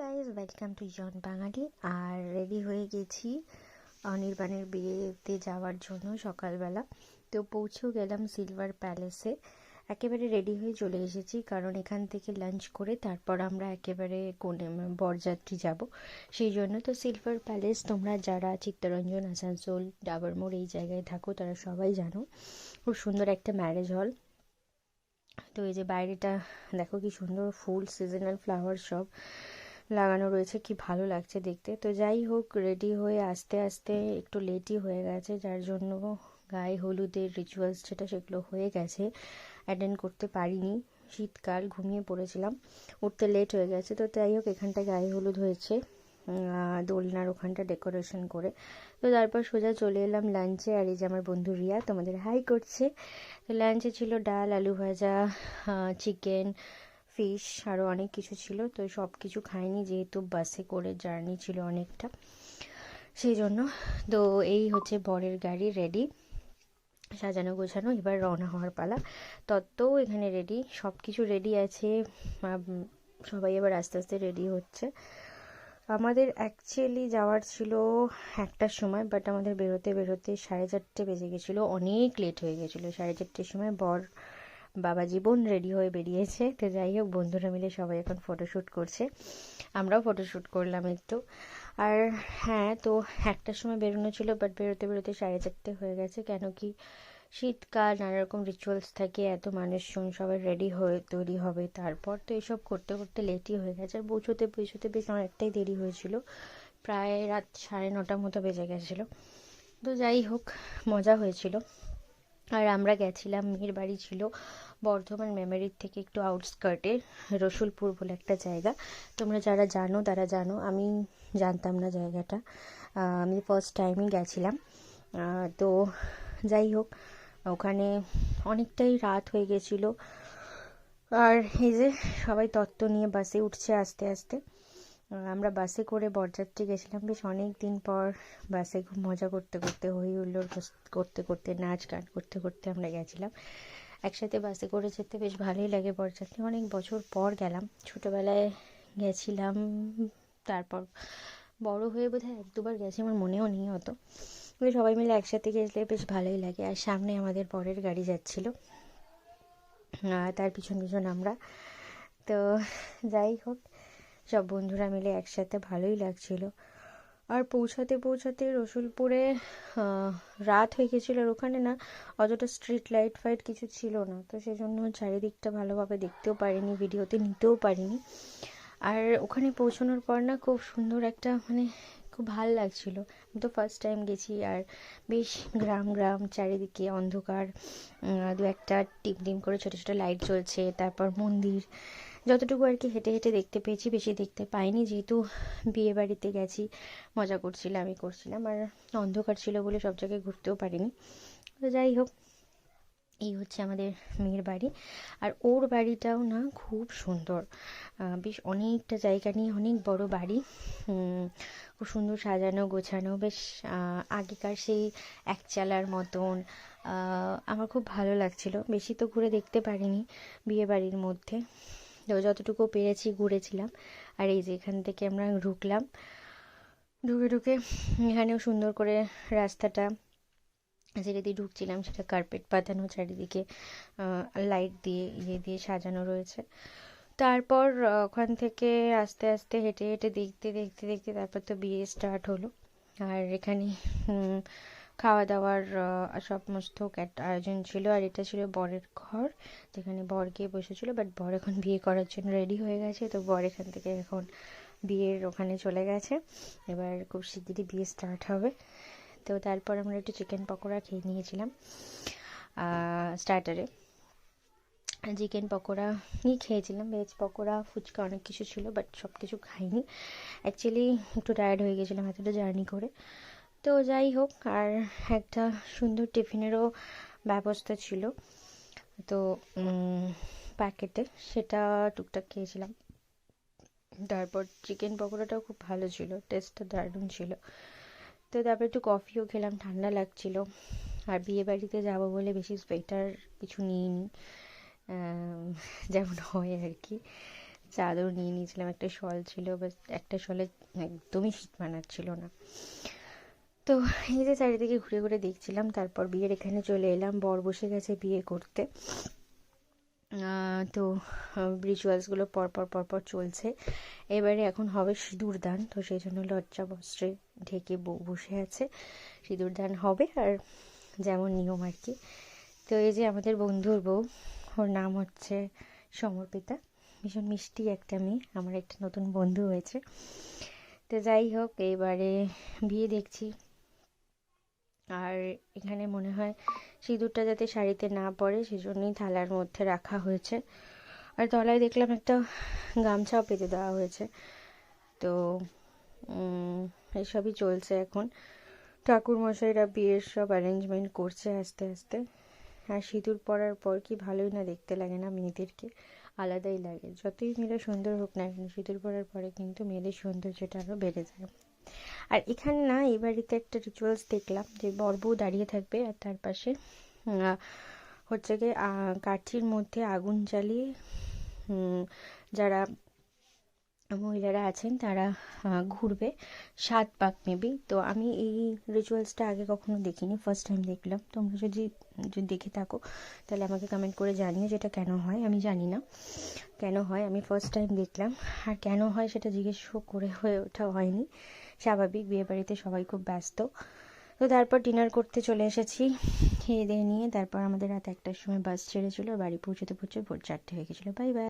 Guys welcome to Jon Bangali R ready হয়ে গেছি অনির্বাণের বিয়েতে যাওয়ার জন্য সকালবেলা। তো পৌঁছেও গেলাম সিলভার প্যালেসে একেবারে রেডি হয়ে চলে এসেছি, কারণ এখান থেকে লাঞ্চ করে তারপর আমরা একেবারে কোনে বরযাত্রী যাব। সেই জন্য তো সিলভার প্যালেস তোমরা যারা চিত্তরঞ্জন, আসানসোল, ডাবর মোড় এই জায়গায় থাকো, তারা সবাই জানো। খুব সুন্দর একটা ম্যারেজ হল তো এই যে বাইরেটা, দেখো কি সুন্দর, ফুল সিজনাল ফ্লাওয়ার সব। লাগানো রয়েছে, কি ভালো লাগছে দেখতে। তো যাই হোক রেডি হয়ে আস্তে আস্তে একটু লেটই হয়ে গেছে, যার জন্য গায়ে হলুদের রিচুয়ালস যেটা সেগুলো হয়ে গেছে অ্যাটেন্ড করতে পারিনি। শীতকাল ঘুমিয়ে পড়েছিলাম, উঠতে লেট হয়ে গেছে। তো যাই হোক এখানটা গায়ে হলুদ হয়েছে দোলনার ওখানটা ডেকোরেশন করে। তো তারপর সোজা চলে এলাম লাঞ্চে আর এই যে আমার বন্ধু রিয়া তোমাদের হাই করছে। তো লাঞ্চে ছিল ডাল, আলু ভাজা চিকেন ফিশ আরও অনেক কিছু ছিল, তো সব কিছু খাইনি যেহেতু বাসে করে জার্নি ছিল অনেকটা। সেই জন্য তো এই হচ্ছে বরের গাড়ি রেডি সাজানো গোছানো, এবার রওনা হওয়ার পালা। তত্ত্বও এখানে রেডি সব কিছু রেডি আছে সবাই এবার আস্তে আস্তে রেডি হচ্ছে। আমাদের অ্যাকচুয়ালি যাওয়ার ছিল একটার সময় বাট আমাদের বেরোতে বেরোতে সাড়ে চারটে বেজে গেছিল, অনেক লেট হয়ে গেছিল। সাড়ে চারটের সময় বর বাবা জীবন রেডি হয়ে বেরিয়েছে। তো যাই হোক, বন্ধুরা মিলে সবাই এখন ফটোশ্যুট করছে। আমরাও ফটোশ্যুট করলাম একটু। আর হ্যাঁ তো একটার সময় বেরোনো ছিল বাট বেরোতে বেরোতে সাড়ে চারটে হয়ে গেছে। কেন কি শীতকাল নানা রকম রিচুয়ালস থাকে, এত মানুষজন সবাই রেডি হয়ে তৈরি হবে। তারপর তো এসব করতে করতে লেটই হয়ে গেছে। আর পৌঁছতে পৌঁছতে বেশ অনেকটাই দেরি হয়েছিল। প্রায় রাত সাড়ে নটার মতো বেজে গেছিল। তো যাই হোক, মজা হয়েছিল। আর আমরা গেছিলাম মেয়ের বাড়ি ছিল বর্ধমান মেমোরির থেকে একটু আউটস্কার্টে রসুলপুর বলে একটা জায়গা। তোমরা যারা জানো তারা জানো, আমি জানতাম না জায়গাটা। আমি ফার্স্ট টাইমই গেছিলাম। তো যাই হোক, ওখানে অনেকটাই রাত হয়ে গেছিল। আর এই যে সবাই তত্ত্ব নিয়ে বাসে উঠছে আস্তে আস্তে। আমরা বাসে করে বরযাত্রী গেছিলাম বেশ অনেক দিন পর। বাসে খুব মজা করতে করতে, হই হুল্লোড় করতে করতে, নাচ গান করতে করতে আমরা গেছিলাম। একসাথে বাসে করে যেতে বেশ ভালোই লাগে বরযাত্রী। অনেক বছর পর গেলাম। ছোটোবেলায় গেছিলাম, তারপর বড় হয়ে বোধহয় এক দুবার গেছি, আমার মনেও নেই অত। সবাই মিলে একসাথে গেলে বেশ ভালোই লাগে। আর সামনে আমাদের পরের গাড়ি যাচ্ছিল তার পিছন পিছন আমরা। তো যাই হোক সব বন্ধুরা মিলে একসাথে ভালোই লাগছিল। আর পৌঁছাতে পৌঁছাতে রসুলপুরে রাত হয়ে গেছিল আর ওখানে না অতটা স্ট্রিট লাইট ফাইট কিছু ছিল না। তো সেই জন্য চারিদিকটা ভালোভাবে দেখতেও পারিনি ভিডিওতে নিতেও পারিনি। আর ওখানে পৌঁছানোর পর না খুব সুন্দর একটা মানে খুব ভালো লাগছিল। আমি তো ফার্স্ট টাইম গেছি আর বেশ গ্রাম গ্রাম চারিদিকে অন্ধকার। দু একটা টিম টিম করে ছোটো ছোটো লাইট জ্বলছে, তারপর মন্দির। যতটুকু আর কি হেঁটে হেঁটে দেখতে পেয়েছি, বেশি দেখতে পাইনি। যেহেতু বিয়ে বাড়িতে গেছি, মজা করছিলাম আমি করছিলাম। আর অন্ধকার ছিল বলে সব জায়গায় ঘুরতেও পারিনি। তো যাই হোক এই হচ্ছে আমাদের মেয়ের বাড়ি। আর ওর বাড়িটাও না খুব সুন্দর। বেশ অনেকটা জায়গা নিয়ে অনেক বড় বাড়ি। খুব সুন্দর সাজানো, গোছানো, বেশ আগেকার সেই একচালার মতন। আমার খুব ভালো লাগছিল। বেশি তো ঘুরে দেখতে পারিনি বিয়ে বাড়ির মধ্যে। তো যতটুকু পেরেছি ঘুরেছিলাম। আর এই যে এখান থেকে আমরা ঢুকলাম। ঢুকে ঢুকে এখানেও সুন্দর করে রাস্তাটা যেটা দিয়ে ঢুকছিলাম সেটা কার্পেট পাতানো চারিদিকে লাইট দিয়ে ইয়ে দিয়ে সাজানো রয়েছে। তারপর ওখান থেকে আস্তে আস্তে হেঁটে হেঁটে দেখতে দেখতে দেখতে তারপর তো বিয়ে স্টার্ট হলো। আর এখানে খাওয়া দাওয়ার সমস্ত আয়োজন ছিল। আর এটা ছিল বরের ঘর, যেখানে বর গিয়ে বসেছিল। বাট বর এখন বিয়ে করার জন্য রেডি হয়ে গেছে। তো বর এখান থেকে এখন বিয়ের ওখানে চলে গেছে। এবার খুব শিগগিরই বিয়ে স্টার্ট হবে। তো তারপর আমরা একটু চিকেন পকোড়া খেয়ে নিয়েছিলাম স্টার্টারে চিকেন পকোড়া নিয়ে খেয়েছিলাম ভেজ পকোড়া, ফুচকা অনেক কিছু ছিল বাট সব কিছু খাইনি। অ্যাকচুয়ালি একটু টায়ার্ড হয়ে গেছিলাম এতটা জার্নি করে। তো যাই হোক, আর একটা সুন্দর টিফিনেরও ব্যবস্থা ছিল। তো প্যাকেটে সেটা টুকটাক খেয়েছিলাম। তারপর চিকেন পকোড়াটাও খুব ভালো ছিল টেস্টটা দারুণ ছিল। তো তারপর একটু কফিও খেলাম, ঠান্ডা লাগছিল। আর বিয়ে বাড়িতে যাব বলে বেশি সোয়েটার কিছু নিইনি। যেমন হয় আর কি। চাদর নিয়ে নিয়েছিলাম, একটা শল ছিল বাট একটা শলে একদমই শীত মানাচ্ছিল না। তো এই যে চারিদিকে ঘুরে ঘুরে দেখছিলাম, তারপর বিয়ের এখানে চলে এলাম। বর বসে গেছে বিয়ে করতে। তো রিচুয়ালসগুলো পরপর পরপর চলছে। এবারে এখন হবে সিঁদুর দান, তো সেই জন্য লজ্জা বস্ত্রে ঢেকে বসে আছে। সিঁদুর দান হবে আর যেমন নিয়ম আর কি। তো এই যে আমাদের বন্ধুর বউ, ওর নাম হচ্ছে সমর্পিতা। ভীষণ মিষ্টি একটা মেয়ে, আমার একটা নতুন বন্ধু হয়েছে। তো যাই হোক, এবারে বিয়ে দেখছি। আর এখানে মনে হয় সিঁদুরটা যাতে শাড়িতে না পড়ে, সেজন্যই থালার মধ্যে রাখা হয়েছে। আর তলায় দেখলাম একটা গামছাও পেতে দেওয়া হয়েছে। তো এসবই চলছে এখন। ঠাকুর মশাইরা বিয়ের সব অ্যারেঞ্জমেন্ট করছে আস্তে আস্তে। আর সিঁদুর পরার পর কি ভালোই না দেখতে লাগে না মেয়েদেরকে। আলাদাই লাগে। যতই মেয়েরা সুন্দর হোক না কেন, সিঁদুর পরার পরে কিন্তু মেয়েদের সৌন্দর্যটা আরও বেড়ে যায়। আর এখানে না, এই বাড়িতে একটা রিচুয়ালস দেখলাম যে বর বউ দাঁড়িয়ে থাকবে আর তার পাশে হচ্ছে গিয়ে কাঠির মধ্যে আগুন জ্বালিয়ে যারা মহিলারা আছেন, তারা ঘুরবে। সাত পাক মেবি তো আমি এই রিচুয়ালসটা আগে কখনো দেখিনি ফার্স্ট টাইম দেখলাম। তোমরা যদি যদি দেখে থাকো, তাহলে আমাকে কমেন্ট করে জানিও যেটা কেন হয়। আমি জানি না কেন হয়। আমি ফার্স্ট টাইম দেখলাম। আর কেন হয় সেটা জিজ্ঞেস করে হয়ে ওঠা হয়নি। স্বাভাবিক, বিয়ে বাড়িতে সবাই খুব ব্যস্ত। তো তারপর ডিনার করতে চলে এসেছি। খেয়ে দিয়ে নিয়ে তারপর আমাদের রাত একটার সময় বাস ছেড়েছিল। বাড়ি পৌঁছতে পৌঁছে ভোর চারটে হয়ে গেছিল। Bye bye